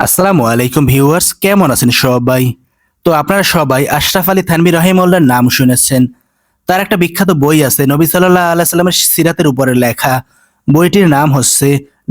আসসালামু আলাইকুম ভিউয়ার্স, কেমন আছেন সবাই? তো আপনারা সবাই আশরাফ আলী থানবী রহিমউল্লার নাম শুনেছেন। তার একটা বিখ্যাত বই আছে, নবী সাল্লাহ আল্লাহ সাল্লামের সিরাতের উপরে লেখা। বইটির নাম হচ্ছে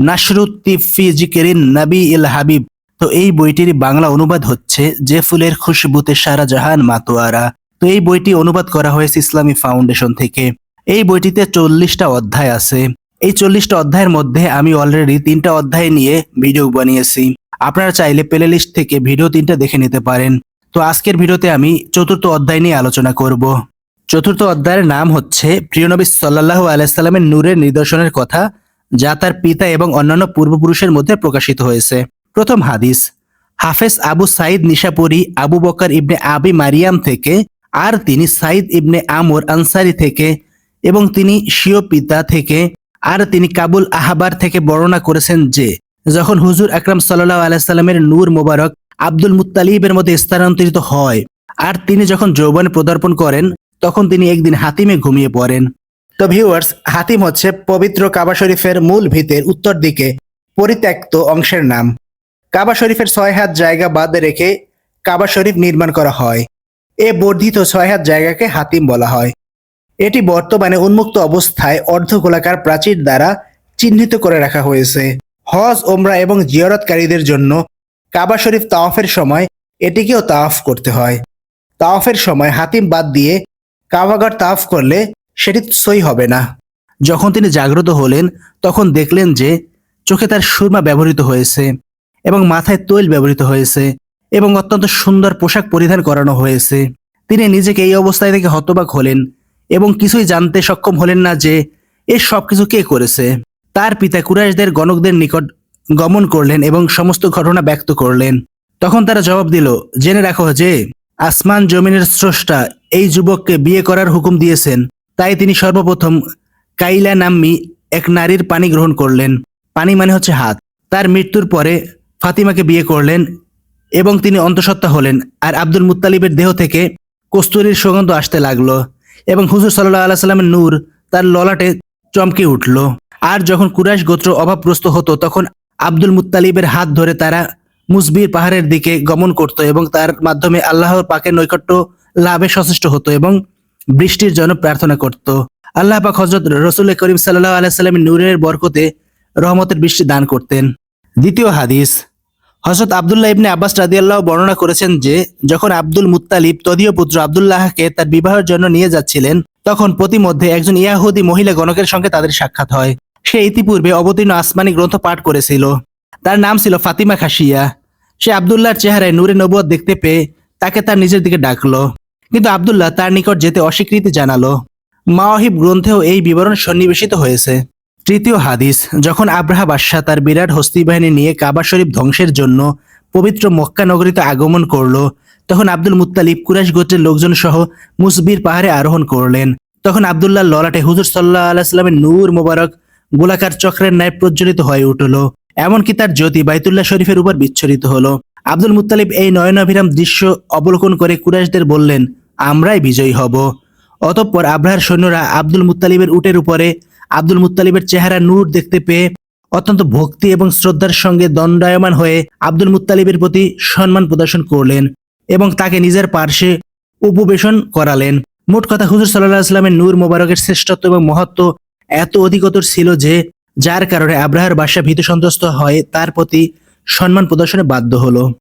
নাসরুত তিফি জিকেরিন নবী ইল হাবিব। তো এই বইটির বাংলা অনুবাদ হচ্ছে যে ফুলের খুশবুতে সারা জাহান মাতোয়ারা। তো এই বইটি অনুবাদ করা হয়েছে ইসলামী ফাউন্ডেশন থেকে। এই বইটিতে চল্লিশটা অধ্যায় আছে। এই চল্লিশটা অধ্যায়ের মধ্যে আমি অলরেডি তিনটা অধ্যায় নিয়ে ভিডিও বানিয়েছি। আপনারা চাইলে প্লে লিস্ট থেকে ভিডিও তিনটা দেখে নিতে পারেন। তো আজকের ভিডিওতে আমি চতুর্থ অধ্যায় নিয়ে আলোচনা করব। চতুর্থ অধ্যায়ের নাম হচ্ছে প্রিয়নবী সাল্লাহ আলাইসাল্লামের নূরের নিদর্শনের কথা, যা তার পিতা এবং অন্যান্য পূর্বপুরুষের মধ্যে প্রকাশিত হয়েছে। প্রথম হাদিস, হাফেজ আবু সাইদ নিশাপুরি আবু বকর ইবনে আবি মারিয়াম থেকে, আর তিনি সাইদ ইবনে আমর আনসারি থেকে এবং তিনি স্বীয় পিতা থেকে, আর তিনি কাবুল আহাবার থেকে বর্ণনা করেছেন যে যখন হুজুর আকরাম সাল্লাহ আলাইসাল্লামের নূর মোবারক আব্দুল মুত্তালিবের মধ্যে স্থানান্তরিত হয় আর তিনি যখন যৌবনে পদার্পণ করেন, তখন তিনি একদিন হাতিমে ঘুমিয়ে পড়েন। তো ভিউয়ার্স হাতিম হচ্ছে পবিত্র কাবা শরীফের মূল ভিতের উত্তর দিকে পরিত্যক্ত অংশের নাম। কাবা শরীফের ছয় হাত জায়গা বাদ রেখে কাবা শরীফ নির্মাণ করা হয়। এ বর্ধিত ছয় হাত জায়গাকে হাতিম বলা হয়। এটি বর্তমানে উন্মুক্ত অবস্থায় অর্ধগোলাকার প্রাচীর দ্বারা চিহ্নিত করে রাখা হয়েছে। হজ ওমরা এবং জিয়ারতকারীদের জন্য কাবা শরীফ তাওয়াফের সময় এটিকেও তাওয়াফ করতে হয়। তাওয়াফের সময় হাতিম বাদ দিয়ে কাবাগর তাওয়াফ করলে সেটি সই হবে না। যখন তিনি জাগ্রত হলেন, তখন দেখলেন যে চোখে তার সুরমা ব্যবহৃত হয়েছে এবং মাথায় তৈল ব্যবহৃত হয়েছে এবং অত্যন্ত সুন্দর পোশাক পরিধান করানো হয়েছে। তিনি নিজেকে এই অবস্থায় থেকে হতবাক হলেন এবং কিছুই জানতে সক্ষম হলেন না যে এ সব কিছু কে করেছে। তার পিতা কুরাইশদের গণকদের নিকট গমন করলেন এবং সমস্ত ঘটনা ব্যক্ত করলেন। তখন তারা জবাব দিল, জেনে রাখো যে আসমান জমিনের স্রষ্টা এই যুবককে বিয়ে করার হুকুম দিয়েছেন। তাই তিনি সর্বপ্রথম কাইলা নাম্মি এক নারীর পানি গ্রহণ করলেন। পানি মানে হচ্ছে হাত। তার মৃত্যুর পরে ফাতিমাকে বিয়ে করলেন এবং তিনি অন্তঃসত্ত্বা হলেন। আর আব্দুল মুত্তালিবের দেহ থেকে কস্তুরীর সুগন্ধ আসতে লাগল এবং হুজুর সাল্লাহ আল্লাহ সাল্লামের নূর তার ললাটে চমকে উঠল। আর যখন কুরাইশ গোত্র অভাবগ্রস্ত হতো, তখন আব্দুল মুত্তালিবের হাত ধরে তারা মুসবির পাহাড়ের দিকে গমন করত এবং তার মাধ্যমে আল্লাহর পাকের নৈকট্য লাভে সচেষ্ট হতো এবং বৃষ্টির জন্য প্রার্থনা করত। আল্লাহ পাক হজরত রসুল করিম সাল্লাহ আলাইসাল্লামের নূরের বরকতে রহমতের বৃষ্টি দান করতেন। দ্বিতীয় হাদিস হজরত আবদুল্লাহ ইবনে আব্বাস রাদিয়াল্লাহ বর্ণনা করেছেন যে, যখন আব্দুল মুত্তালিব, তদীয় পুত্র আবদুল্লাহকে তার বিবাহের জন্য নিয়ে যাচ্ছিলেন, তখন প্রতিমধ্যে একজন ইয়াহুদি মহিলা গণকের সঙ্গে তাদের সাক্ষাৎ হয়। সে ইতিপূর্বে অবতীর্ণ আসমানি গ্রন্থ পাঠ করেছিল। তার নাম ছিল ফাতিমা খাসিয়া সে আবদুল্লাহর চেহারায় নূরে নবুয়ত দেখতে পেয়ে তাকে তার নিজের দিকে ডাকলো। কিন্তু আবদুল্লাহ তার নিকট যেতে অস্বীকৃতি জানালো। মাওয়াহিব গ্রন্থেও এই বিবরণ সন্নিবেশিত হয়েছে। তৃতীয় হাদিস, যখন আব্রাহা বাদশাহ তার বিরাট হস্তি বাহিনী নিয়ে কাবা শরীফ ধ্বংসের জন্য পবিত্র মক্কা নগরীতে আগমন করল, তখন আব্দুল মুত্তালিব কুরাইশ গোত্রের লোকজন সহ মুসবির পাহাড়ে আরোহণ করলেন। তখন আবদুল্লাহ ললাটে হুজুর সাল্লাহ আলাইস্লামের নূর মোবারক গোলাকার চক্রের ন্যায় প্রজ্বলিত হয়ে উঠল, এমনকি তার জ্যোতি বাইতুল্লাহ শরীফের উপর বিচ্ছরিত হলো। আব্দুল মুতালিব এই নয়নাভিরাম দৃশ্য অবলোকন করে কুরাইশদের বললেন, আমরাই বিজয়ী হব। অতঃপর আব্রাহার সৈন্যরা আব্দুল মুত্তালিবের উটের উপরে আব্দুল মুতালিবের চেহারা নূর দেখতে পেয়ে অত্যন্ত ভক্তি এবং শ্রদ্ধার সঙ্গে দণ্ডায়মান হয়ে আব্দুল মুত্তালিবের প্রতি সম্মান প্রদর্শন করলেন এবং তাকে নিজের পার্শ্বে উপবেশন করালেন। মোট কথা হুজুর সাল্লাহ আসলামের নূর মোবারকের শ্রেষ্ঠত্ব এবং মহত্ব এত অধিকতর ছিল যে, যার কারণে আব্রাহার বাসা ভীত সন্ত্রস্ত হয়, তার প্রতি সম্মান প্রদর্শনে বাধ্য হলো।